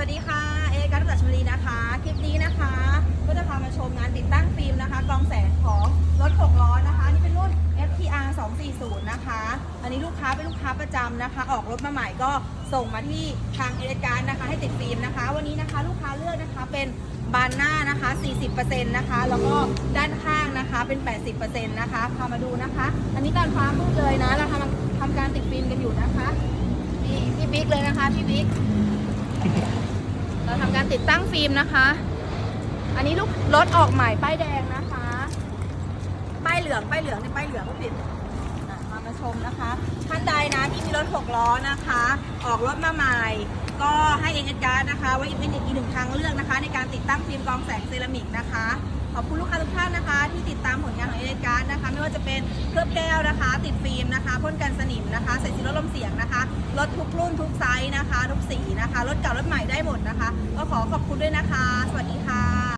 วัสดีค่ะ เอการตัดชมรีนะคะ คลิปนี้นะคะ ก็จะพามาชมงานติดตั้งฟิล์มนะคะกรองแสงของรถ6ล้อนะคะ นี่เป็นรุ่น FTR 240 นะคะ อันนี้ลูกค้าเป็นลูกค้าประจำนะคะ ออกรถมาใหม่ก็ส่งมาที่ทางเอการนะคะ ให้ติดฟิล์มนะคะ วันนี้นะคะลูกค้าเลือกนะคะเป็นบานหน้านะคะ 40%นะคะ แล้วก็ด้านข้างนะคะเป็น 80%นะคะ พามาดูนะคะ อันนี้ตอนฟ้ามืดเลยนะ เราทำทำการติดฟิล์มกันอยู่นะคะ นี่พี่บิ๊กเลยนะคะพี่บิ๊ก ติดตั้งฟิล์มนะคะ อันนี้ลูกรถออกใหม่ป้ายแดงนะคะ ป้ายเหลืองป้ายเหลืองในป้ายเหลืองก็ผิดอะมามาชมนะคะ ท่านใดนะที่มีรถหกล้อนะคะ ออกรถมาใหม่ ก็ให้เอ็นการ์ดนะคะไว้เป็นอีกหนึ่งทางเลือกนะคะ ในการติดตั้งฟิล์มกรองแสงเซรามิกนะคะขอบคุณลูกค้าทุกท่านนะคะ ที่ติดตามผลงานของเอ็นการ์ดนะคะ ไม่ว่าจะเป็นเคลือบแก้วนะคะ ติดฟิล์มนะคะพ่นกันสนิมนะคะ ใส่สีลดลมเสียงนะคะรถทุกรุ่นทุกไซส์นะคะ ทุกสีนะคะรถเก่ารถใหม่ หมดนะคะ ก็ขอขอบคุณด้วยนะคะ สวัสดีค่ะ